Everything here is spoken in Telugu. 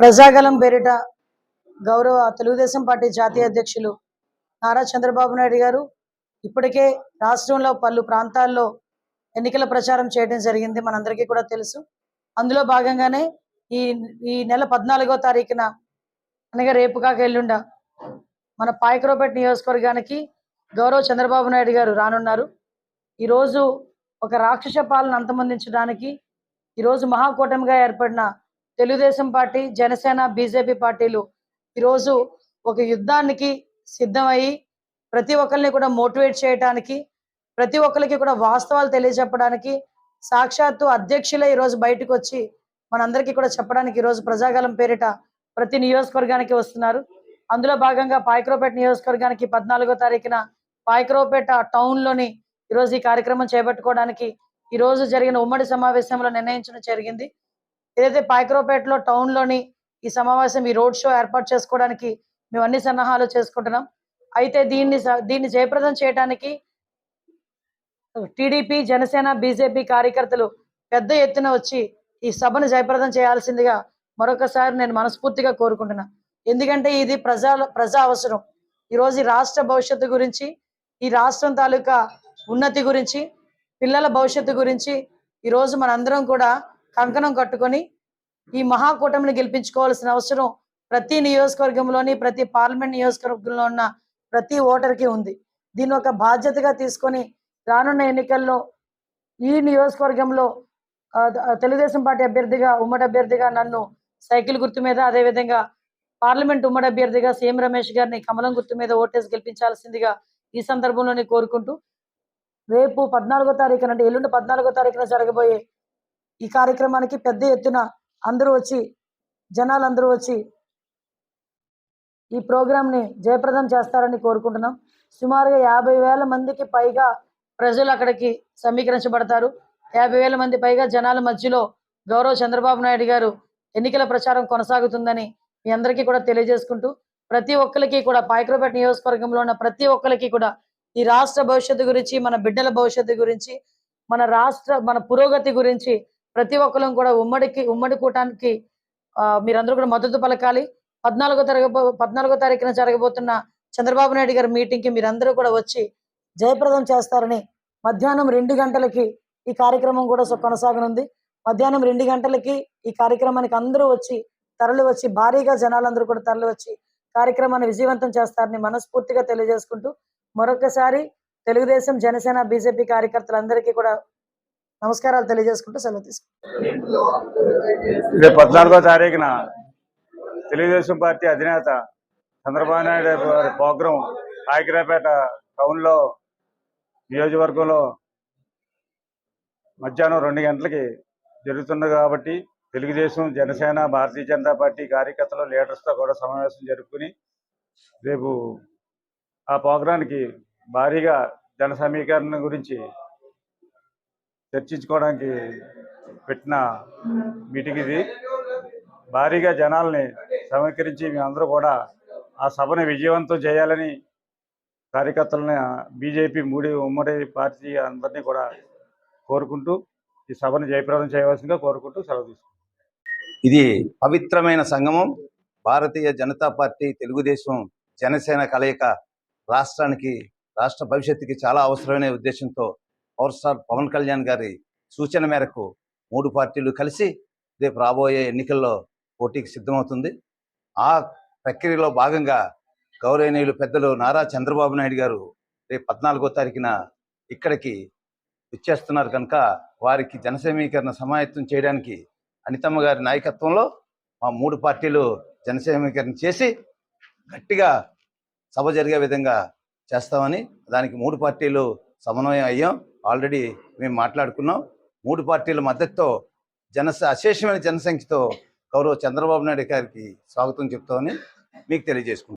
ప్రజాగలం పేరిట గౌరవ తెలుగుదేశం పార్టీ జాతీయ అధ్యక్షులు నారా చంద్రబాబు నాయుడు గారు ఇప్పటికే రాష్ట్రంలో పలు ప్రాంతాల్లో ఎన్నికల ప్రచారం చేయడం జరిగింది. మనందరికీ కూడా తెలుసు. అందులో భాగంగానే ఈ ఈ నెల పద్నాలుగో తారీఖున అనగా రేపు కాక ఎల్లుండ మన పాయకరోపేట నియోజకవర్గానికి గౌరవ చంద్రబాబు నాయుడు గారు రానున్నారు. ఈరోజు ఒక రాక్షస పాలన అంతమొందించడానికి ఈరోజు మహాకూటమిగా ఏర్పడిన తెలుగుదేశం పార్టీ జనసేన బీజేపీ పార్టీలు ఈరోజు ఒక యుద్ధానికి సిద్ధమయ్యి ప్రతి ఒక్కరిని కూడా మోటివేట్ చేయడానికి ప్రతి ఒక్కరికి కూడా వాస్తవాలు తెలియజెప్పడానికి సాక్షాత్తు అధ్యక్షులే ఈరోజు బయటకు వచ్చి మనందరికీ కూడా చెప్పడానికి ఈరోజు ప్రజాగలం పేరిట ప్రతి నియోజకవర్గానికి వస్తున్నారు. అందులో భాగంగా పాయకరావుపేట నియోజకవర్గానికి పద్నాలుగో తారీఖున పాయకరావుపేట టౌన్లోని ఈరోజు ఈ కార్యక్రమం చేపట్టుకోవడానికి ఈ రోజు జరిగిన ఉమ్మడి సమావేశంలో నిర్ణయించడం జరిగింది. ఏదైతే పాయకరోపేటలో టౌన్లోని ఈ సమావేశం ఈ రోడ్ షో ఏర్పాటు చేసుకోవడానికి మేము అన్ని సన్నాహాలు చేసుకుంటున్నాం. అయితే దీన్ని దీన్ని జయప్రదం చేయడానికి టీడీపీ జనసేన బీజేపీ కార్యకర్తలు పెద్ద ఎత్తున వచ్చి ఈ సభను జయప్రదం చేయాల్సిందిగా మరొకసారి నేను మనస్ఫూర్తిగా కోరుకుంటున్నా. ఎందుకంటే ఇది ప్రజా ప్రజా అవసరం. ఈరోజు రాష్ట్ర భవిష్యత్తు గురించి ఈ రాష్ట్రం తాలూకా ఉన్నతి గురించి పిల్లల భవిష్యత్తు గురించి ఈరోజు మనందరం కూడా కంకణం కట్టుకొని ఈ మహాకూటమిని గెలిపించుకోవాల్సిన అవసరం ప్రతి నియోజకవర్గంలోని ప్రతి పార్లమెంట్ నియోజకవర్గంలో ఉన్న ప్రతి ఓటర్కి ఉంది. దీన్ని ఒక బాధ్యతగా తీసుకొని రానున్న ఎన్నికల్లో ఈ నియోజకవర్గంలో తెలుగుదేశం పార్టీ అభ్యర్థిగా ఉమ్మడి అభ్యర్థిగా నన్ను సైకిల్ గుర్తు మీద అదేవిధంగా పార్లమెంట్ ఉమ్మడి అభ్యర్థిగా సీఎం రమేష్ గారిని కమలం గుర్తు మీద ఓటేసి గెలిపించాల్సిందిగా ఈ సందర్భంలోనే కోరుకుంటూ రేపు పద్నాలుగో తారీఖున అంటే ఎల్లుండి పద్నాలుగో తారీఖున జరగబోయే ఈ కార్యక్రమానికి పెద్ద ఎత్తున అందరూ వచ్చి జనాలందరూ వచ్చి ఈ ప్రోగ్రాంని జయప్రదం చేస్తారని కోరుకుంటున్నాం. సుమారుగా యాభై వేల మందికి పైగా ప్రజలు అక్కడికి సమీకరించబడతారు. యాభై వేల మంది పైగా జనాల మధ్యలో గౌరవ చంద్రబాబు నాయుడు గారు ఎన్నికల ప్రచారం కొనసాగుతుందని మీ అందరికీ కూడా తెలియజేసుకుంటూ ప్రతి ఒక్కరికి కూడా పాయకరపేట నియోజకవర్గంలో ఉన్న ప్రతి ఒక్కరికి కూడా ఈ రాష్ట్ర భవిష్యత్తు గురించి మన బిడ్డల భవిష్యత్తు గురించి మన రాష్ట్ర మన పురోగతి గురించి ప్రతి ఒక్కరం కూడా ఉమ్మడికి ఉమ్మడి కూటానికి మీరందరూ కూడా మద్దతు పలకాలి. పద్నాలుగో తరగబో పద్నాలుగో తారీఖున జరగబోతున్న చంద్రబాబు నాయుడు గారి మీటింగ్కి మీరందరూ కూడా వచ్చి జయప్రదం చేస్తారని మధ్యాహ్నం రెండు గంటలకి ఈ కార్యక్రమం కూడా కొనసాగనుంది. మధ్యాహ్నం రెండు గంటలకి ఈ కార్యక్రమానికి అందరూ వచ్చి తరలి వచ్చి భారీగా జనాలందరూ కూడా తరలి వచ్చి కార్యక్రమాన్ని విజయవంతం చేస్తారని మనస్ఫూర్తిగా తెలియజేసుకుంటూ మరొకసారి తెలుగుదేశం జనసేన బీజేపీ కార్యకర్తలందరికీ కూడా నమస్కారాలు తెలియజేసుకుంటూ సెలవు తీసుకుంటాం రేపు పద్నాలుగో తారీఖున తెలుగుదేశం పార్టీ అధినేత చంద్రబాబు నాయుడు గారి ప్రోగ్రాం కాకిరాపేట టౌన్లో నియోజకవర్గంలో మధ్యాహ్నం రెండు గంటలకి జరుగుతుంది కాబట్టి తెలుగుదేశం జనసేన భారతీయ జనతా పార్టీ కార్యకర్తలు లీడర్స్తో కూడా సమావేశం జరుపుకుని రేపు ఆ ప్రోగ్రానికి భారీగా జన సమీకరణ గురించి చర్చించుకోవడానికి పెట్టిన మీటింగ్ ఇది. భారీగా జనాల్ని సమీకరించి మేమందరూ కూడా ఆ సభను విజయవంతం చేయాలని కార్యకర్తలని బీజేపీ మూడి ఉమ్మడి పార్టీ అందరినీ కూడా కోరుకుంటూ ఈ సభను జయప్రదం చేయవలసిందిగా కోరుకుంటూ సెలవు తీసుకుంటాం ఇది పవిత్రమైన సంగమం. భారతీయ జనతా పార్టీ తెలుగుదేశం జనసేన కలయిక రాష్ట్రానికి రాష్ట్ర భవిష్యత్తుకి చాలా అవసరమైన ఉద్దేశంతో పవర్ స్టార్ పవన్ కళ్యాణ్ గారి సూచన మేరకు మూడు పార్టీలు కలిసి రేపు రాబోయే ఎన్నికల్లో పోటీకి సిద్ధమవుతుంది. ఆ ప్రక్రియలో భాగంగా గౌరవనీయులు పెద్దలు నారా చంద్రబాబు నాయుడు గారు రేపు పద్నాలుగో తారీఖున ఇక్కడికి ఇచ్చేస్తున్నారు కనుక వారికి జనసమీకరణ సమాయత్తం చేయడానికి అనితమ్మ గారి నాయకత్వంలో మా మూడు పార్టీలు జనసమీకరణ చేసి గట్టిగా సభ జరిగే విధంగా చేస్తామని దానికి మూడు పార్టీలు సమన్వయం అయ్యాం. ఆల్రెడీ మేము మాట్లాడుకున్నాం. మూడు పార్టీల మద్దతుతో జన అశేషమైన జనసంఖ్యతో గౌరవ చంద్రబాబు నాయుడు గారికి స్వాగతం చెప్తామని మీకు తెలియజేసుకుంటాం